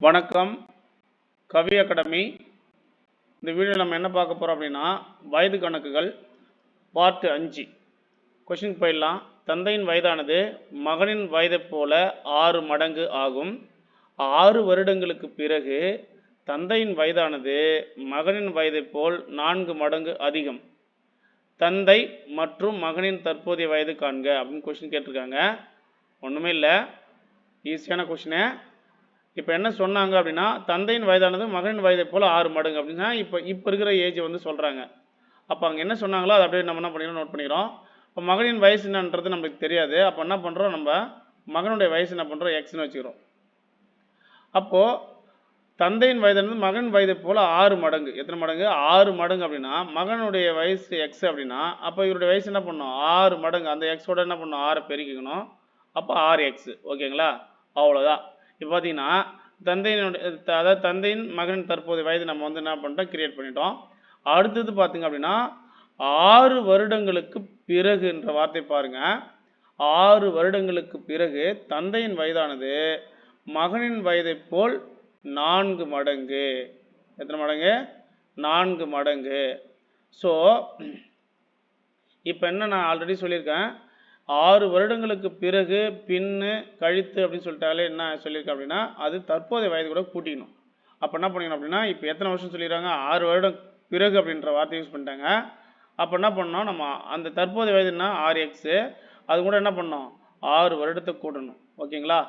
வணக்கம். கவி அகாடமி. இந்த வீடியோ நம்ம என்ன பார்க்க போகிறோம் அப்படின்னா வயது கணக்குகள் பார்ட் அஞ்சு கொஷின் போயிடலாம். தந்தையின் வயதானது மகனின் வயதைப் போல ஆறு மடங்கு ஆகும். ஆறு வருடங்களுக்கு பிறகு தந்தையின் வயதானது மகனின் வயதைப் போல் நான்கு மடங்கு அதிகம். தந்தை மற்றும் மகனின் தற்போதைய வயது காண்க அப்படின்னு கொஷின் கேட்டிருக்காங்க. ஒன்றுமே இல்லை. ஈஸியான கொஷினு இப்போ என்ன சொன்னாங்க அப்படின்னா தந்தையின் வயதானது மகனின் வயதை போல் ஆறு மடங்கு அப்படின்னா இப்போ இப்போ இருக்கிற ஏஜ் வந்து சொல்கிறாங்க அப்போ அங்கே என்ன சொன்னாங்களோ அதை அப்படியே நம்ம என்ன பண்ணிக்கிறோம் நோட் பண்ணிக்கிறோம். இப்போ மகனின் வயசு என்னன்றது நம்மளுக்கு தெரியாது. அப்போ என்ன பண்ணுறோம் நம்ம மகனுடைய வயசு என்ன பண்ணுறோம் எக்ஸ்னு வச்சுக்கிறோம். அப்போது தந்தையின் வயதானது மகன் வயதை போல் ஆறு மடங்கு. எத்தனை மடங்கு? ஆறு மடங்கு அப்படின்னா மகனுடைய வயசு எக்ஸ் அப்படின்னா அப்போ இவருடைய வயசு என்ன பண்ணும்? ஆறு மடங்கு. அந்த எக்ஸோட என்ன பண்ணும்? ஆறை பெருக்கிக்கணும். அப்போ ஆறு எக்ஸ் ஓகேங்களா? அவ்வளோதான் இப்போ பார்த்தீங்கன்னா தந்தையினுடைய அதாவது தந்தையின் மகனின் தற்போதைய வயது நம்ம வந்து என்ன பண்ணிட்டோம் கிரியேட் பண்ணிட்டோம். அடுத்தது பார்த்தீங்க அப்படின்னா ஆறு வருடங்களுக்கு பிறகுன்ற வார்த்தை பாருங்க. ஆறு வருடங்களுக்கு பிறகு தந்தையின் வயதானது மகனின் வயதைப் போல் நான்கு மடங்கு. எத்தனை மடங்கு? நான்கு மடங்கு. ஸோ இப்போ என்ன நான் ஆல்ரெடி சொல்லியிருக்கேன். ஆறு வருடங்களுக்கு பிறகு பின்னு கழித்து அப்படின்னு சொல்லிட்டாலே என்ன சொல்லியிருக்கேன் அப்படின்னா அது தற்போதைய வயது கூட கூட்டிக்கணும். அப்போ என்ன பண்ணிக்கணும் அப்படின்னா இப்போ எத்தனை வருஷம் சொல்லிடுறாங்க ஆறு வருடம் பிறகு அப்படின்ற வார்த்தை யூஸ் பண்ணிட்டாங்க. அப்போ என்ன பண்ணோம்? நம்ம அந்த தற்போதைய வயதுன்னா ஆறு எக்ஸு அது கூட என்ன பண்ணோம்? ஆறு வருடத்தை கூட்டணும். ஓகேங்களா?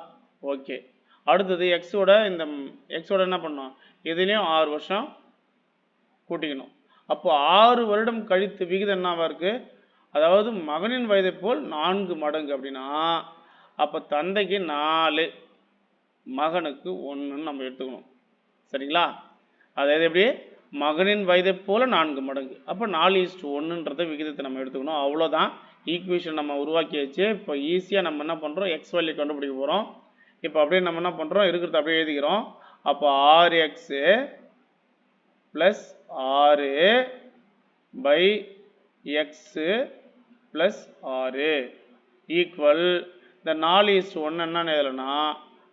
ஓகே. அடுத்தது எக்ஸோட இந்த எக்ஸோட என்ன பண்ணோம்? இதுலேயும் ஆறு வருஷம் கூட்டிக்கணும். அப்போ ஆறு வருடம் கழித்து விகிதம் என்னவா இருக்குது அதாவது மகனின் வயதை போல் நான்கு மடங்கு அப்படின்னா அப்போ தந்தைக்கு நாலு மகனுக்கு ஒன்றுன்னு நம்ம எடுத்துக்கணும். சரிங்களா? அதாவது எப்படி? மகனின் வயதை போல நான்கு மடங்கு. அப்போ நாலு இஸ்ட் ஒன்றுன்றத விகிதத்தை நம்ம எடுத்துக்கணும். அவ்வளோதான் ஈக்குவேஷன் நம்ம உருவாக்கியாச்சு இப்போ ஈஸியாக நம்ம என்ன பண்ணுறோம் எக்ஸ் வேல்யூ கண்டுபிடிக்க போகிறோம் இப்போ அப்படியே நம்ம என்ன பண்ணுறோம் இருக்கிறத அப்படியே எழுதிக்கிறோம். அப்போ ஆறு எக்ஸு ப்ளஸ் ஆறு பை எக்ஸு ப்ளஸ் ஆறு ஈக்குவல் இந்த நாலு இஸ் ஒன்று என்னன்னு எழுதலைன்னா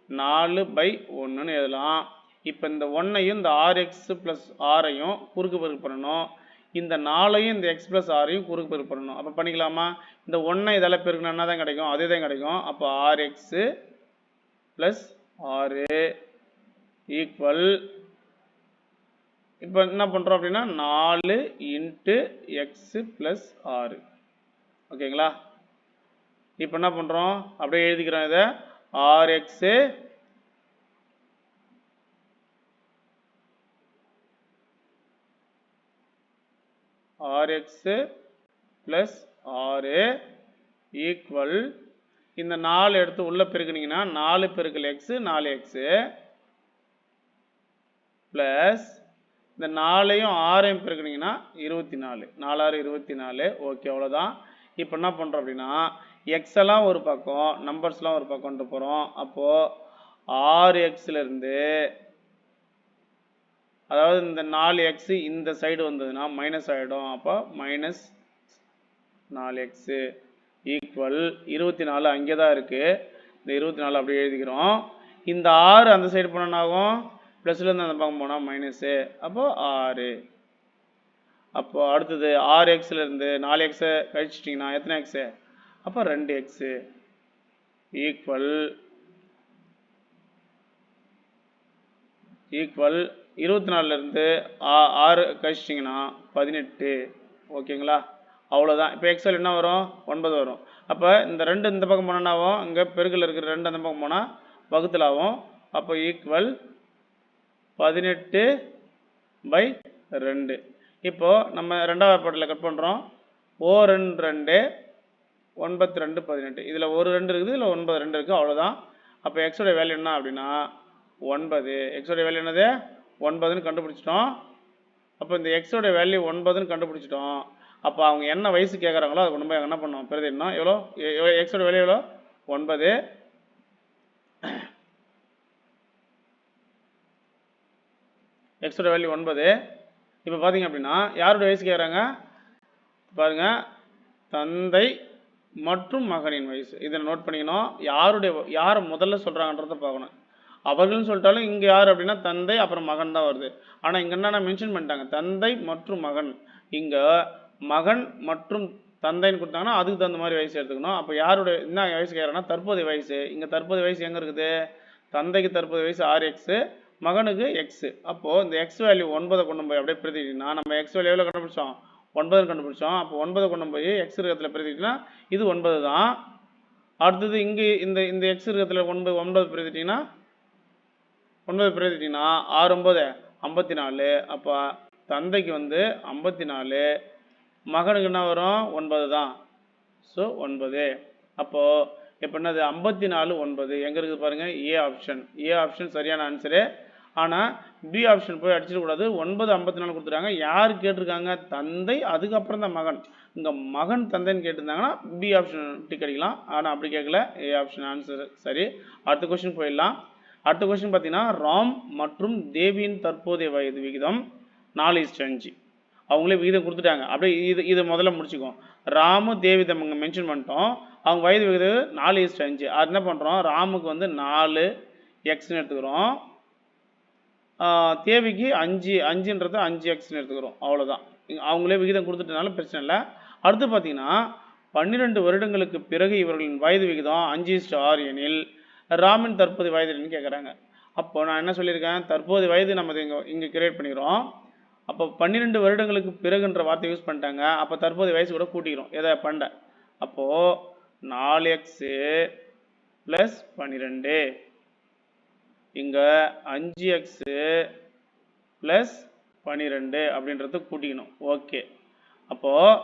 நாலு பை ஒன்றுன்னு எழுதலாம். இப்போ இந்த ஒன்றையும் இந்த ஆறு எக்ஸ் ப்ளஸ் ஆறையும் குறுக்கு பெருக்கு பண்ணணும். இந்த நாலையும் இந்த எக்ஸ் ப்ளஸ் ஆறையும் குறுக்கு பெருக்கு பண்ணணும். அப்போ பண்ணிக்கலாமா? இந்த ஒன்றை இதெல்லாம் பெருக்கணும் என்ன தான் கிடைக்கும்? அதே தான் கிடைக்கும். அப்போ ஆறு எக்ஸு ப்ளஸ் ஆறு ஈக்குவல் இப்போ என்ன பண்ணுறோம் அப்படின்னா? நாலு இன்ட்டு எக்ஸு ப்ளஸ் ஆறு ஓகேங்களா? இப்போ என்ன பண்ணுறோம் அப்படியே எழுதிக்கிறோம் இதை. ஆர் எக்ஸு ஆர் எக்ஸு ப்ளஸ் ஆறு ஈக்குவல் இந்த நாலு எடுத்து உள்ளே பெருக்குனீங்கன்னா நாலு பெருக்கல் எக்ஸு நாலு எக்ஸு ப்ளஸ் இந்த நாலையும் ஆறையும் பெருக்குனீங்கன்னா இருபத்தி நாலு. நாலாறு இருபத்தி நாலு. ஓகே அவ்வளோதான் இப்போ என்ன பண்ணுறோம் அப்படின்னா எக்ஸ் எல்லாம் ஒரு பக்கம் நம்பர்ஸ்லாம் ஒரு பக்கம் கொண்டு போகிறோம் அப்போது ஆறு எக்ஸ்லேருந்து அதாவது இந்த நாலு எக்ஸு இந்த சைடு வந்ததுன்னா மைனஸ் ஆகிடும் அப்போ மைனஸ் நாலு எக்ஸு ஈக்குவல் இருபத்தி நாலு அங்கே தான் இருக்குது இந்த இருபத்தி நாலு அப்படியே எழுதிக்கிறோம். இந்த ஆறு அந்த சைடு போனோன்னாகும் ப்ளஸ்லேருந்து அந்த பக்கம் போனால் மைனஸு அப்போது ஆறு. அப்போ அடுத்தது ஆறு எக்ஸ்லேருந்து நாலு எக்ஸை கழிச்சிட்டிங்கன்னா எத்தனை எக்ஸு அப்போ ரெண்டு எக்ஸு ஈக்குவல் ஈக்குவல் இருபத்தி நாலுலேருந்து ஆறு கழிச்சிட்டிங்கன்னா பதினெட்டு. ஓகேங்களா? அவ்வளோதான் இப்போ எக்ஸல் என்ன வரும்? ஒன்பது வரும். அப்போ இந்த ரெண்டு இந்த பக்கம் போனால் ஆகும் இங்கே பெருக்கில் இருக்கிற ரெண்டு அந்த பக்கம் போனால் வகுத்தில் ஆகும் அப்போ ஈக்குவல் பதினெட்டு பை ரெண்டு. இப்போது நம்ம ரெண்டாவது பாட்டில் கட் பண்ணுறோம் ஓ ரெண்டு ரெண்டு ஒன்பத்தி ரெண்டு பதினெட்டு. இதில் ஒரு ரெண்டு இருக்குது இல்லை ஒன்பது ரெண்டு இருக்குது அவ்வளோதான் அப்போ எக்ஸோட வேல்யூ என்ன அப்படின்னா ஒன்பது. எக்ஸோட வேல்யூ என்னது? ஒன்பதுன்னு கண்டுபிடிச்சிட்டோம். அப்போ இந்த எக்ஸோட வேல்யூ ஒன்பதுன்னு கண்டுபிடிச்சிட்டோம். அப்போ அவங்க என்ன வயசு கேட்குறாங்களோ அதை கொண்டு போய் என்ன பண்ணோம் பிரதிடணும் எவ்வளோ? எக்ஸோட வேல்யூ எவ்வளோ? ஒன்பது. எக்ஸோட வேல்யூ ஒன்பது. இப்போ பார்த்தீங்க அப்படின்னா யாருடைய வயசு கேட்குறாங்க பாருங்க தந்தை மற்றும் மகனின் வயசு. இதை நோட் பண்ணிக்கணும். யாருடைய யார் முதல்ல சொல்கிறாங்கன்றத பார்க்கணும். அவர்கள்னு சொல்லிட்டாலும் இங்கே யார் அப்படின்னா தந்தை அப்புறம் மகன் தான் வருது. ஆனால் இங்கே என்ன மென்ஷன் பண்ணிட்டாங்க. தந்தை மற்றும் மகன். இங்கே மகன் மற்றும் தந்தைன்னு கொடுத்தாங்கன்னா அதுக்கு தகுந்த மாதிரி வயசு எடுத்துக்கணும். அப்போ யாருடைய என்ன வயசு கேட்குறாங்கன்னா தற்போதைய வயசு. இங்கே தற்போதைய வயசு எங்கே இருக்குது? தந்தைக்கு தற்போதைய வயசு ஆறு எக்ஸு மகனுக்கு எக்ஸு அப்போது இந்த எக்ஸ் வேல்யூ ஒன்பதை கொண்டு போய் அப்படியே பிரதிக்கிட்டீங்கன்னா நம்ம எக்ஸ் வேல்யூ எவ்வளோ கண்டுபிடிச்சோம்? ஒன்பது கண்டுபிடிச்சோம். அப்போ ஒன்பதை கொண்டு போய் எக்ஸ் இருக்கிறதுல பிரதிக்கிட்டீங்கன்னா இது ஒன்பது தான். அடுத்தது இங்கே இந்த இந்த எக்ஸ் இருக்கிறதுல ஒன்பது ஒன்பது பிரதிட்டிங்கன்னா ஒன்பது பிரதிட்டிங்கன்னா ஆறு ஒன்பது ஐம்பத்தி நாலு அப்போ தந்தைக்கு வந்து ஐம்பத்தி நாலு மகனுக்கு என்ன வரும்? ஒன்பது தான். ஸோ ஒன்பது. அப்போது இப்போ என்னது? ஐம்பத்தி நாலு ஒன்பது. எங்கே இருக்குது பாருங்கள் ஏ ஆப்ஷன் ஏ ஆப்ஷன் சரியான ஆன்சரு ஆனால் பி ஆப்ஷன் போய் அடிச்சிடக்கூடாது ஒன்பது ஐம்பத்தி நாலு கொடுத்துருக்காங்க யார் கேட்டிருக்காங்க? தந்தை அதுக்கப்புறம் தான் மகன். இங்கே மகன் தந்தைன்னு கேட்டிருந்தாங்கன்னா பி ஆப்ஷன் டிக் அடிக்கலாம். ஆனால் அப்படி கேட்கல. ஏ ஆப்ஷன் ஆன்சர் சரி அடுத்த கொஸ்டின் போயிடலாம். அடுத்த கொஸ்டின் பார்த்தீங்கன்னா ராம் மற்றும் தேவியின் தற்போதைய வயது விகிதம் நாலு இஸ்ட் அஞ்சு. அவங்களே விகிதம் கொடுத்துட்டாங்க. அப்படியே இது இதை முதல்ல முடிச்சுக்குவோம். ராமு தேவி நம்ம மென்ஷன் பண்ணிட்டோம். அவங்க வயது விகிதம் நாலு இஸ்ட் அஞ்சு. அது என்ன பண்ணுறோம் ராமுக்கு வந்து நாலு எக்ஸ்ன்னு எடுத்துக்கிறோம். தேவிக்கு அஞ்சு அஞ்சுன்றதை அஞ்சு எக்ஸ்னு எடுத்துக்கிறோம். அவ்வளோதான் அவங்களே விகிதம் கொடுத்துட்டனால பிரச்சனை இல்லை. அடுத்து பார்த்தீங்கன்னா பன்னிரெண்டு வருடங்களுக்கு பிறகு இவர்களின் வயது விகிதம் அஞ்சு இஸ்ட் ஆறு எனில் ராமின் தற்போதைய வயது என்னன்னு கேட்குறாங்க அப்போ நான் என்ன சொல்லியிருக்கேன்? தற்போதைய வயது நம்ம இங்கே இங்கே கிரியேட் பண்ணிக்கிறோம். அப்போ பன்னிரெண்டு வருடங்களுக்கு பிறகுன்ற வார்த்தை யூஸ் பண்ணிட்டாங்க. அப்போ தற்போதைய வயசு கூட கூட்டிக்கிறோம். எதை? பண்ண அப்போது நாலு எக்ஸு ப்ளஸ் பன்னிரெண்டு. இங்கே அஞ்சு எக்ஸு ப்ளஸ் பன்னிரெண்டு அப்படின்றத கூட்டிக்கணும். ஓகே அப்போது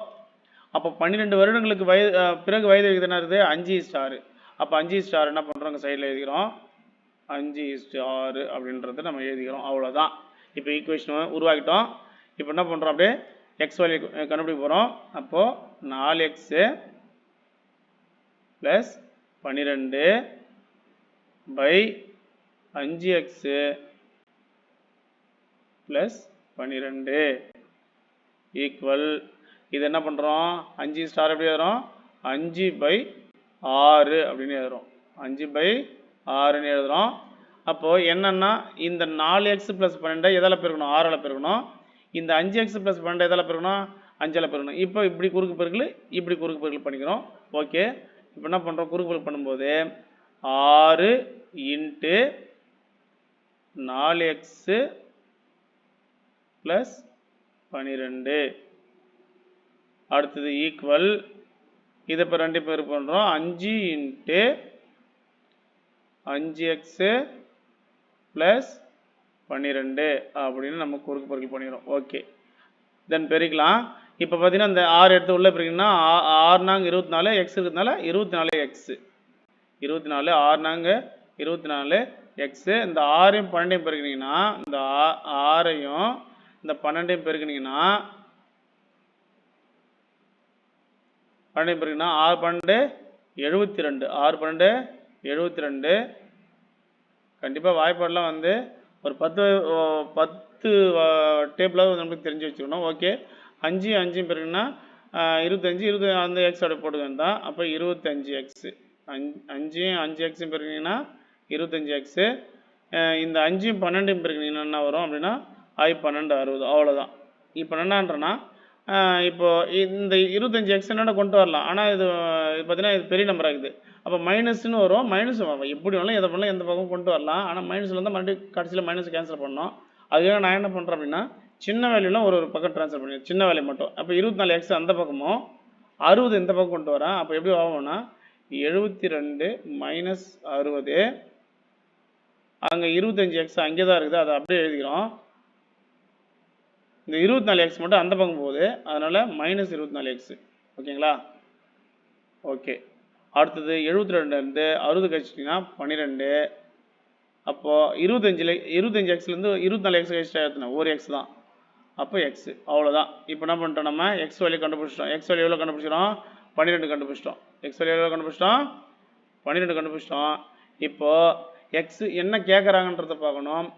அப்போ பன்னிரெண்டு வருடங்களுக்கு வயது பிறகு வயது விகிதம் என்ன இருக்குது? அஞ்சு ஸ்டாரு அப்போ அஞ்சு ஸ்டார் என்ன பண்ணுறோங்க சைடில் எழுதிக்கிறோம். அஞ்சு இஸ்டு ஆறு அப்படின்றத நம்ம எழுதிக்கிறோம். அவ்வளோதான் இப்போ ஈக்குவேஷன் உருவாக்கிட்டோம். இப்போ என்ன பண்ணுறோம் அப்படியே எக்ஸ் வேல்யூ கண்டுபிடிக்க போகிறோம் அப்போது நாலு எக்ஸு ப்ளஸ் பன்னிரெண்டு பை அஞ்சு எக்ஸு ப்ளஸ் பன்னிரெண்டு ஈக்குவல் இது என்ன பண்ணுறோம் அஞ்சு ஸ்டார் எப்படி எழுதுறோம் அஞ்சு பை ஆறு அப்படின்னு எழுதுறோம். அஞ்சு பை ஆறுன்னு எழுதுறோம். அப்போது என்னென்னா இந்த நாலு எக்ஸ் ப்ளஸ் பன்னெண்டை எதால் பெருக்கணும்? ஆறால் பெருக்கணும். இந்த அஞ்சு எக்ஸ் ப்ளஸ் பன்னெண்டு எதால் பெருக்கணும்? அஞ்சால் பெருக்கணும். இப்போ இப்படி குறுக்கு பெருக்கல் இப்படி குறுக்கு பெருக்கல் பண்ணிக்கிறோம். ஓகே இப்போ என்ன பண்ணுறோம் குறுக்கு பெருக்கல் பண்ணும்போது ஆறு இன்ட்டு நாலு எக்ஸு ப்ளஸ் பன்னிரெண்டு அடுத்தது ஈக்குவல். இதை இப்போ ரெண்டு பேர் பண்ணுறோம் அஞ்சு இன்ட்டு அஞ்சு எக்ஸு ப்ளஸ் பன்னிரெண்டு அப்படின்னு நம்ம குறுக்கு பொறுக்கி பண்ணிடுறோம். ஓகே. தென் பெருக்கலாம். இப்போ பார்த்தீங்கன்னா இந்த ஆறு எடுத்து உள்ளே பிரிக்கணும்னா ஆறு நாங்க இருபத்தி நாலு எக்ஸ் இருக்கிறதுனால இருபத்தி நாலு எக்ஸு. இருபத்தி நாலு ஆறு நாங்க இருபத்தி நாலு எக்ஸு இந்த ஆறையும் பன்னெண்டையும் பெருக்கினீங்கன்னா இந்த ஆ- ஆறையும் இந்த பன்னெண்டையும் பெருக்கினீங்கன்னா பன்னெண்டு பெருக்கினா ஆறு பன்னெண்டு எழுபத்தி ரெண்டு ஆறு பன்னெண்டு எழுபத்தி ரெண்டு கண்டிப்பாக வாய்ப்பாடெலாம் வந்து ஒரு பத்து பத்து டேபிளாவது நம்மளுக்கு தெரிஞ்சு வச்சுக்கணும். ஓகே. அஞ்சு அஞ்சும் பெருக்குன்னா இருபத்தஞ்சி இருபது அந்த எக்ஸ் அப்படியே போட்டுக்கணும் தான் அப்போ இருபத்தஞ்சி எக்ஸு அஞ்சு அஞ்சையும் அஞ்சு எக்ஸும் பெருக்கினீங்கன்னா இருபத்தஞ்சி எக்ஸு இந்த அஞ்சையும் பன்னெண்டும் பெருக்கினீங்கன்னா என்ன வரும் அப்படின்னா ஐ பன்னெண்டு அறுபது. அவ்வளோதான் இப்போ என்னன்றனா இப்போ இந்த இருபத்தஞ்சி எக்ஸ் என்னோட கொண்டு வரலாம். ஆனால் இது இது பார்த்தீங்கன்னா இது பெரிய நம்பர் இருக்குது அப்போ மைனஸ்னு வரும். மைனஸ் எப்படி வேணாலும் எதை பண்ணலாம் எந்த பக்கம் கொண்டு வரலாம். ஆனால் மைனஸில் இருந்தால் மறுபடியும் கடைசியில் மைனஸ் கேன்சல் பண்ணோம் அதுக்காக நான் என்ன பண்ணுறேன் அப்படின்னா சின்ன வேலையெல்லாம் ஒரு ஒரு பக்கம் ட்ரான்ஸ்ஃபர் பண்ணி சின்ன வேலை மட்டும். அப்போ இருபத்தி நாலு எக்ஸ் அந்த பக்கமும் அறுபது இந்த பக்கம் கொண்டு வரேன். அப்போ எப்படி ஆகும்னா எழுபத்தி ரெண்டு மைனஸ் அறுபது அங்கே இருபத்தஞ்சி எக்ஸ் அங்கே தான் இருக்குது. அதை அப்படியே எழுதிக்கிறோம். இந்த இருபத்தி நாலு எக்ஸ் மட்டும் அந்த பக்கம் போகுது. அதனால் மைனஸ் இருபத்தி நாலு எக்ஸ் ஓகேங்களா? ஓகே. அடுத்தது எழுபத்தி ரெண்டுலேருந்து அறுபது கழிச்சிட்டிங்கன்னா பன்னிரெண்டு. அப்போது இருபத்தஞ்சில் இருபத்தஞ்சி எக்ஸ்லேருந்து இருபத்தி நாலு எக்ஸ் கழிச்சிட்டா எத்தனை ஒரு எக்ஸ் தான். அப்போ எக்ஸ் அவ்வளோதான் இப்போ என்ன பண்ணிட்டோம் நம்ம? எக்ஸ் வேல்யூ கண்டுபிடிச்சிட்டோம். எக்ஸ் வேல்யூ எவ்வளோ கண்டுபிடிச்சிட்டோம்? பன்னிரெண்டு கண்டுபிடிச்சிட்டோம். எக்ஸ் வேல்யூ எவ்வளோ கண்டுபிடிச்சிட்டோம்? பன்னிரெண்டு கண்டுபிடிச்சிட்டோம். இப்போது எக்ஸ் என்ன கேட்குறாங்கன்றத பார்க்கணும்.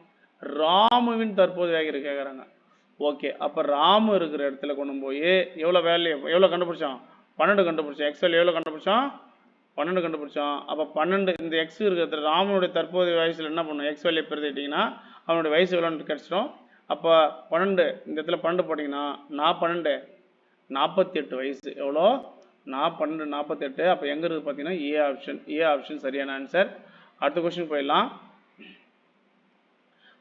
ராமுவின் தற்போது வேகிற கேட்குறாங்க ஓகே அப்போ ராமு இருக்கிற இடத்துல கொண்டு போய் எவ்வளோ வேல்யூ எவ்வளோ கண்டுபிடிச்சோம் பன்னெண்டு கண்டுபிடிச்சோம் எக்ஸல் எவ்வளோ கண்டுபிடிச்சோம் பன்னெண்டு கண்டுபிடிச்சோம் அப்போ பன்னெண்டு இந்த எக்ஸ் இருக்கிறது ராமனுடைய தற்போதைய வயசில் என்ன பண்ணும்? எக்ஸ் வேல்யூ பெருதிட்டிங்கன்னா அவனுடைய வயசு எவ்வளோன்னு கிடச்சிடும். அப்போ பன்னெண்டு இந்த இடத்துல பன்னெண்டு போட்டிங்கன்னா நான் பன்னெண்டு நாற்பத்தி எட்டு வயசு. எவ்வளோ? நான் பன்னெண்டு நாற்பத்தெட்டு அப்போ எங்கே இருக்குது பார்த்தீங்கன்னா ஏ ஆப்ஷன் ஏ ஆப்ஷன் சரியான ஆன்சர் அடுத்த கொஸ்டின் போயிடலாம்.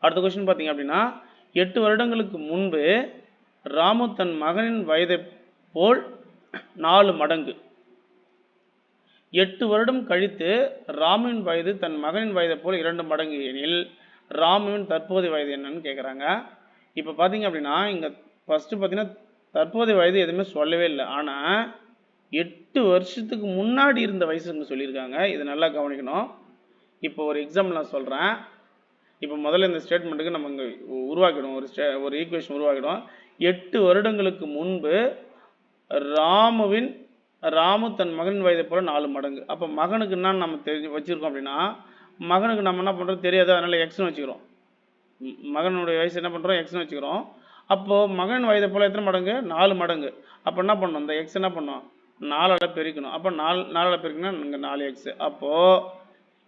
அடுத்த கொஸ்டின் பார்த்தீங்க அப்படின்னா எட்டு வருடங்களுக்கு முன்பு ராமு தன் மகனின் வயதை போல் நாலு மடங்கு. எட்டு வருடம் கழித்து ராமுவின் வயது தன் மகனின் வயதை போல் இரண்டு மடங்கு எனில் ராமுவின் தற்போதைய வயது என்னன்னு கேட்குறாங்க இப்போ பார்த்தீங்க அப்படின்னா இங்கே ஃபஸ்ட்டு பார்த்தீங்கன்னா தற்போதைய வயது எதுவுமே சொல்லவே இல்லை. ஆனால் எட்டு வருஷத்துக்கு முன்னாடி இருந்த வயசுன்னு சொல்லியிருக்காங்க. இதை நல்லா கவனிக்கணும். இப்போ ஒரு எக்ஸாம்பிள் நான் சொல்கிறேன் இப்போ முதல்ல இந்த ஸ்டேட்மெண்ட்டுக்கு நம்ம இங்கே உருவாக்கிடும் ஒரு ஸ்டே ஒரு ஈக்குவேஷன் உருவாக்கிடும் எட்டு வருடங்களுக்கு முன்பு ராமுவின் ராமு தன் மகன் வயதை போல நாலு மடங்கு. அப்போ மகனுக்கு என்ன நம்ம தெரிஞ்சு வச்சுருக்கோம் அப்படின்னா மகனுக்கு நம்ம என்ன பண்ணுறோம் தெரியாது. அதனால் எக்ஸ்னு வச்சுக்கிறோம். மகனுடைய வயசு என்ன பண்ணுறோம் எக்ஸ்னு வச்சுக்கிறோம். அப்போது மகன் வயதை போல் எத்தனை மடங்கு? நாலு மடங்கு. அப்போ என்ன பண்ணணும்? இந்த எக்ஸ் என்ன பண்ணோம் நாலால் பெருக்கணும். அப்போ நாலு நாலால் பெருக்கணும் இங்கே நாலு எக்ஸ் அப்போது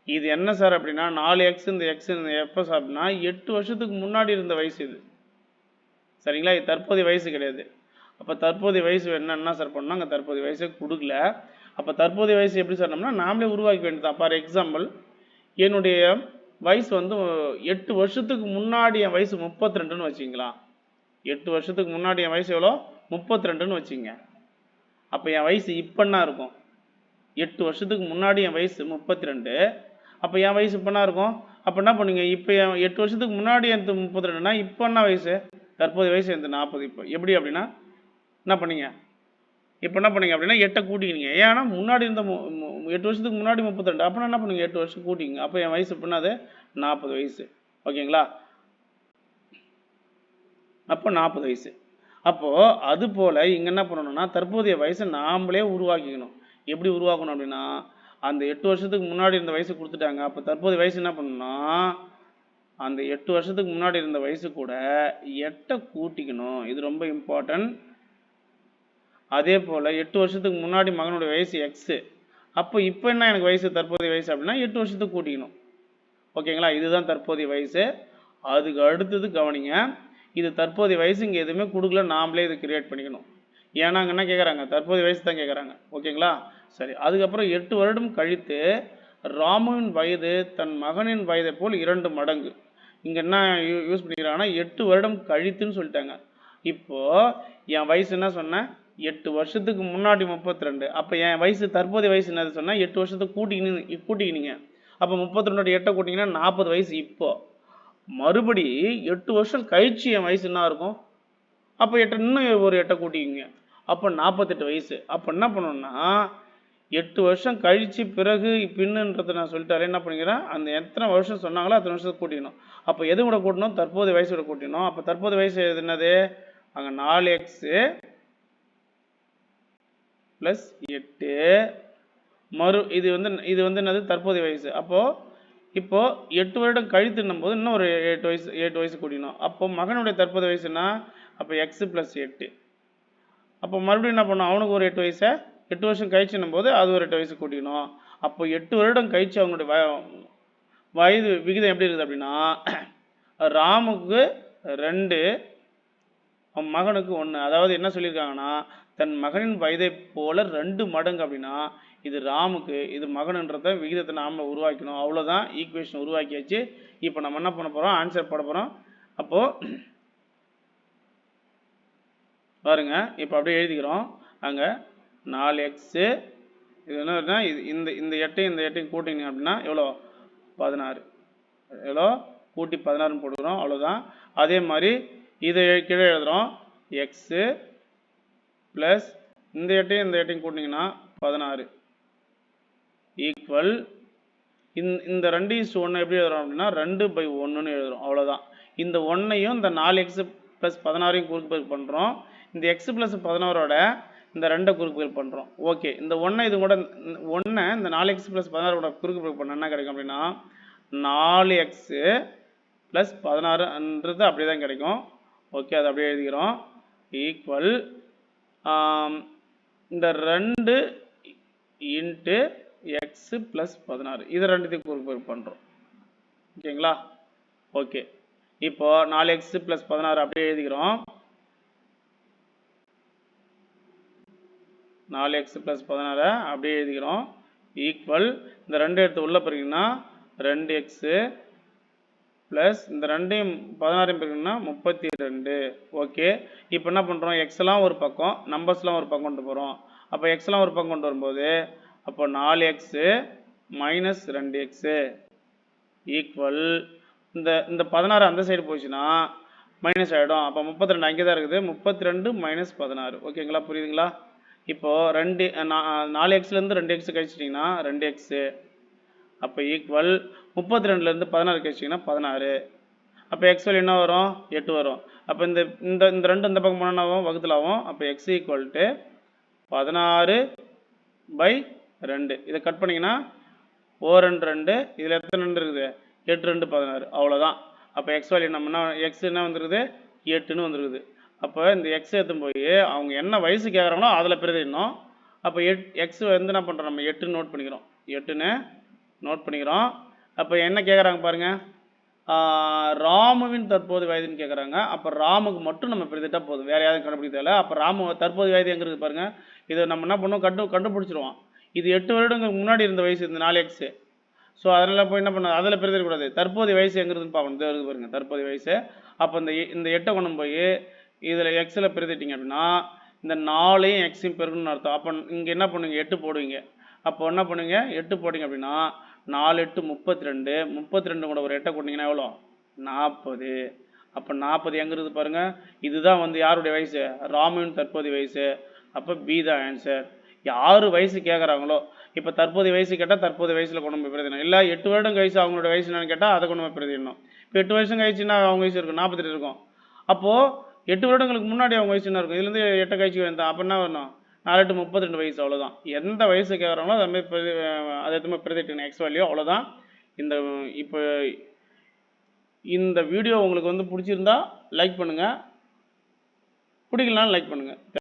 இது என்ன சார் அப்படின்னா நாலு எக்ஸ் இந்த எக்ஸ் இந்த எப்போ அப்படின்னா எட்டு வருஷத்துக்கு முன்னாடி இருந்த வயசு இது. சரிங்களா? இது தற்போதைய வயசு கிடையாது. அப்போ தற்போதைய வயசு என்ன என்ன சார் பண்ணோம் அங்கே தற்போதைய வயசை கொடுக்கல. அப்போ தற்போதைய வயசு எப்படி சார்னோம்னா நாமளே உருவாக்க வேண்டியதான் ஃபார் எக்ஸாம்பிள் என்னுடைய வயசு வந்து எட்டு வருஷத்துக்கு முன்னாடி என் வயசு முப்பத்தி ரெண்டுன்னு வச்சிங்களா எட்டு வருஷத்துக்கு முன்னாடி என் வயசு எவ்வளோ? முப்பத்தி ரெண்டுன்னு வச்சிங்க. அப்போ என் வயசு இப்போன்னா இருக்கும். எட்டு வருஷத்துக்கு முன்னாடி என் வயசு முப்பத்தி ரெண்டு அப்போ என் வயசு இப்போனா இருக்கும்? அப்போ என்ன பண்ணுங்க இப்போ என் எட்டு வருஷத்துக்கு முன்னாடி எனக்கு முப்பத்தி ரெண்டுனா இப்போ என்ன வயசு? தற்போதைய வயசு எனக்கு நாற்பது இப்போ. எப்படி அப்படின்னா என்ன பண்ணீங்க? இப்போ என்ன பண்ணீங்க அப்படின்னா எட்டை கூட்டிக்கிங்க ஏன்னா முன்னாடி இருந்த மு- எட்டு வருஷத்துக்கு முன்னாடி முப்பத்தி ரெண்டு அப்படின்னா என்ன பண்ணுங்க எட்டு வருஷம் கூட்டிங்க அப்போ என் வயசு எப்படின்னா அது நாற்பது வயசு. ஓகேங்களா? அப்போ நாற்பது வயசு. அப்போது அது போல் இங்கே என்ன பண்ணணும்னா தற்போதைய வயசை நாமளே உருவாக்கிக்கணும். எப்படி உருவாக்கணும் அப்படின்னா அந்த எட்டு வருஷத்துக்கு முன்னாடி இருந்த வயசு கொடுத்துட்டாங்க. அப்போ தற்போது வயசு என்ன பண்ணணும்னா அந்த எட்டு வருஷத்துக்கு முன்னாடி இருந்த வயசு கூட எட்டை கூட்டிக்கணும். இது ரொம்ப இம்பார்ட்டன்ட் அதே போல் எட்டு வருஷத்துக்கு முன்னாடி மகனுடைய வயசு எக்ஸு அப்போ இப்போ என்ன எனக்கு வயசு தற்போதைய வயசு அப்படின்னா எட்டு வருஷத்துக்கு கூட்டிக்கணும். ஓகேங்களா? இதுதான் தற்போதைய வயசு. அதுக்கு அடுத்தது கவனிங்க இது தற்போதைய வயசு இங்கே எதுவுமே கொடுக்கல. நாமளே இது கிரியேட் பண்ணிக்கணும். ஏன்னா அங்கே என்ன கேட்குறாங்க தற்போதைய வயசு தான் கேட்குறாங்க ஓகேங்களா? சரி அதுக்கப்புறம் எட்டு வருடம் கழித்து ராமுவின் வயது தன் மகனின் வயதை போல் இரண்டு மடங்கு. இங்கே என்ன யூ யூஸ் பண்ணிக்கிறாங்கன்னா எட்டு வருடம் கழித்துன்னு சொல்லிட்டாங்க. இப்போ என் வயசு என்ன சொன்னேன் எட்டு வருஷத்துக்கு முன்னாடி முப்பத்தி ரெண்டு அப்போ என் வயசு தற்போதைய வயசு என்னது சொன்னால் எட்டு வருஷத்துக்கு கூட்டிக்கினு கூட்டிக்கினீங்க. அப்போ முப்பத்தி ரெண்டோட எட்டை கூட்டிங்கன்னா நாற்பது வயசு இப்போ. மறுபடி எட்டு வருஷம் கழிச்சு என் வயசு என்ன இருக்கும்? அப்போ எட்டை இன்னும் ஒரு எட்டை கூட்டிக்கிங்க. அப்போ நாற்பத்தெட்டு வயசு. அப்போ என்ன பண்ணணும்னா எட்டு வருஷம் கழித்து பிறகு பின்னுன்றதை நான் சொல்லிட்டாரு. என்ன பண்ணிக்கிறேன்? அந்த எத்தனை வருஷம் சொன்னாங்களோ அத்தனை வருஷத்துக்கு கூட்டிக்கணும். அப்போ எது கூட கூட்டணும்? தற்போது வயசோட கூட்டிக்கணும். அப்போ தற்போது வயசு என்னது? அங்கே நாலு எக்ஸு ப்ளஸ் எட்டு. மறு இது வந்து இது வந்து என்னது? தற்போதைய வயசு. அப்போது இப்போது எட்டு வருடம் கழித்துன்னும் போது இன்னும் ஒரு எட்டு வயசு எட்டு வயசு கூட்டினோம் அப்போ மகனுடைய தற்போதைய வயசுனா அப்போ எக்ஸு ப்ளஸ் எட்டு. அப்போ மறுபடியும் என்ன பண்ணணும் அவனுக்கு ஒரு எட்டு வயசை? எட்டு வருஷம் கழிச்சுன்னும் போது அது ஒரு எட்டு வயசு கூட்டிக்கணும். அப்போ எட்டு வருடம் கழிச்சு அவங்களுடைய வய வயது விகிதம் எப்படி இருக்குது அப்படின்னா ராமுக்கு ரெண்டு அவன் மகனுக்கு ஒன்று அதாவது என்ன சொல்லியிருக்காங்கன்னா தன் மகனின் வயதை போல ரெண்டு மடங்கு அப்படின்னா இது ராமுக்கு இது மகனுன்றத விகிதத்தை நாம உருவாக்கணும் அவ்வளோதான் ஈக்குவேஷன் உருவாக்கியாச்சு. இப்போ நம்ம என்ன பண்ண போகிறோம் ஆன்சர் போட போகிறோம் அப்போது பாருங்க இப்போ அப்படியே எழுதிக்கிறோம். அங்கே நாலு எக்ஸு இது என்னன்னா இது இந்த இந்த எட்டையும் இந்த எட்டையும் கூட்டிங்க அப்படின்னா எவ்வளோ? பதினாறு. எவ்வளோ? கூட்டி பதினாறுன்னு போட்டுக்கிறோம் அவ்வளோதான். அதே மாதிரி இதை கீழே எழுதுகிறோம் எக்ஸு ப்ளஸ் இந்த எட்டையும் இந்த எட்டையும் கூட்டிங்கன்னா பதினாறு. ஈக்குவல் இந்த இந்த ரெண்டு இஸ் ஒன்று எப்படி எழுதுறோம் அப்படின்னா ரெண்டு பை ஒன்றுன்னு எழுதுறோம் அவ்வளோதான். இந்த ஒன்றையும் இந்த நாலு எக்ஸு ப்ளஸ் பதினாறையும் குறுக்கு பெருக்கு பண்ணுறோம் இந்த எக்ஸு ப்ளஸ் பதினாறோட இந்த ரெண்டை குறுக்கு பெருக்கு பண்ணுறோம் ஓகே இந்த ஒன்றை இது கூட ஒன்றை இந்த நாலு எக்ஸ் ப்ளஸ் பதினாறோட குறுக்கு பெருக்கு பண்ண என்ன கிடைக்கும் அப்படின்னா நாலு எக்ஸு ப்ளஸ் பதினாறுன்றது அப்படியே தான் கிடைக்கும். ஓகே அதை அப்படியே எழுதிக்கிறோம். ஈக்குவல் um, இந்த ரெண்டு இன்ட்டு எக்ஸு ப்ளஸ் பதினாறு. இது ரெண்டுத்தையும் குறிப்பு பண்ணுறோம் ஓகேங்களா ஓகே இப்போ நாலு எக்ஸு ப்ளஸ் பதினாறு அப்படியே எழுதிக்கிறோம். நாலு எக்ஸ் ப்ளஸ் பதினாறு அப்படியே எழுதிக்கிறோம். ஈக்குவல் இந்த ரெண்டு எடுத்து உள்ளே பிரிக்கணும்னா ரெண்டு எக்ஸு ப்ளஸ் இந்த ரெண்டையும் பதினாறையும் பிறகுன்னா முப்பத்தி ரெண்டு. ஓகே இப்போ என்ன பண்ணுறோம் எக்ஸ்லாம் ஒரு பக்கம் நம்பர்ஸ்லாம் ஒரு பக்கம் கொண்டு போகிறோம் அப்போ எக்ஸ்லாம் ஒரு பக்கம் கொண்டு வரும்போது அப்போ நாலு எக்ஸு மைனஸ் ரெண்டு எக்ஸு ஈக்குவல் இந்த இந்த பதினாறு அந்த சைடு போச்சுன்னா மைனஸ் ஆகிடும் அப்போ முப்பத்தி ரெண்டு அங்கே தான் இருக்குது. முப்பத்தி ரெண்டு மைனஸ் பதினாறு. ஓகேங்களா புரியுதுங்களா? இப்போது ரெண்டு நா- நாலு எக்ஸ்லேருந்து ரெண்டு எக்ஸ் கழிச்சிட்டிங்கன்னா ரெண்டு எக்ஸு அப்போ ஈக்குவல் முப்பத்தி ரெண்டுலேருந்து பதினாறு கழிச்சிங்கன்னா பதினாறு. அப்போ எக்ஸ் வேல்யூ என்ன வரும்? எட்டு வரும். அப்போ இந்த இந்த இந்த ரெண்டு இந்த பக்கம் போனால் ஆகும் வகுத்தில் ஆகும் அப்போ எக்ஸ் ஈக்குவல் டு பதினாறு பை ரெண்டு. இதை கட் பண்ணிங்கன்னா ஓ ரெண்டு ரெண்டு இதில் எத்தனை ரெண்டு இருக்குது? எட்டு ரெண்டு பதினாறு. அவ்வளோதான். அப்போ எக்ஸ் வேல்யூ நம்ம என்ன எக்ஸ் என்ன வந்துருக்குது? எட்டுன்னு வந்துருக்குது. அப்போ இந்த எக்ஸ் எடுத்து போய் அவங்க என்ன வயசு கேட்குறாங்களோ அதில் பிரதிடணும். அப்போ எட் எக்ஸ் வந்து என்ன பண்ணுறோம் நம்ம எட்டுன்னு நோட் பண்ணிக்கிறோம். எட்டுன்னு நோட் பண்ணிக்கிறோம். அப்போ என்ன கேட்குறாங்க பாருங்கள் ராமுவின் தற்போது வயதுன்னு கேட்குறாங்க அப்போ ராமுக்கு மட்டும் நம்ம பிரதிட்டா போதும். வேறு யாரும் கண்டுபிடிக்க தேவையில்ல அப்போ ராமு தற்போது வயது எங்கே இருக்குது பாருங்கள் இதை நம்ம என்ன பண்ணுவோம்? கண்டு கண்டுபிடிச்சிருவோம். இது எட்டு வருடங்களுக்கு முன்னாடி இருந்த வயசு இந்த நாலு எக்ஸு ஸோ அதனால் போய் என்ன பண்ண அதில் பிரதிடக்கூடாது. தற்போதைய வயசு எங்கே இருக்குதுன்னு பார்க்கணும். இது பாருங்கள் தற்போது வயசு. அப்போ இந்த எ- இந்த எட்டை கொண்டு போய் இதில் எக்ஸில் பிரதிட்டிங்க அப்படின்னா இந்த நாலையும் எக்ஸையும் பெருக்கணும்னு அர்த்தம். அப்போ இங்கே என்ன பண்ணுவீங்க? எட்டு போடுவீங்க. அப்போ என்ன பண்ணுவீங்க? எட்டு போட்டிங்க அப்படின்னா நாலு எட்டு முப்பத்தி ரெண்டு முப்பத்தி ரெண்டு கூட ஒரு எட்டை போட்டிங்கன்னா எவ்வளோ? நாற்பது. அப்போ நாற்பது எங்கே இருக்குது இதுதான் வந்து யாருடைய வயசு? ராமுவின் தற்போதைய வயசு. அப்போ பி தான் ஆன்சர் யார் வயசு கேட்குறாங்களோ இப்போ தற்போதைய வயசு கேட்டால் தற்போதைய வயசில் கொண்டு போய் பிரதிடணும் இல்லை எட்டு வருடம் கழிச்சு அவங்களோட வயசு என்னன்னு கேட்டால் அதை கொண்டு போய் பிரதிடணும் இப்போ எட்டு வருஷம் கழிச்சுன்னா அவங்க வயசு இருக்கும்? நாற்பத்தெட்டு இருக்கும். அப்போது எட்டு வருடங்களுக்கு முன்னாடி அவங்க வயசு என்ன இருக்கும்? இதுலேருந்து எட்டு கழிச்சு வந்தா அப்போ என்ன வரணும்? நாலு எட்டு முப்பத்தி ரெண்டு வயசு அவ்வளோதான் எந்த வயசு கேட்குறாங்களோ அதை மாதிரி பிரதி அதை எடுத்து போய் எக்ஸ் வேல்யூ அவ்வளோதான் இந்த இப்போ இந்த வீடியோ உங்களுக்கு வந்து பிடிச்சிருந்தா லைக் பண்ணுங்கள் பிடிக்கலனாலும் லைக் பண்ணுங்கள்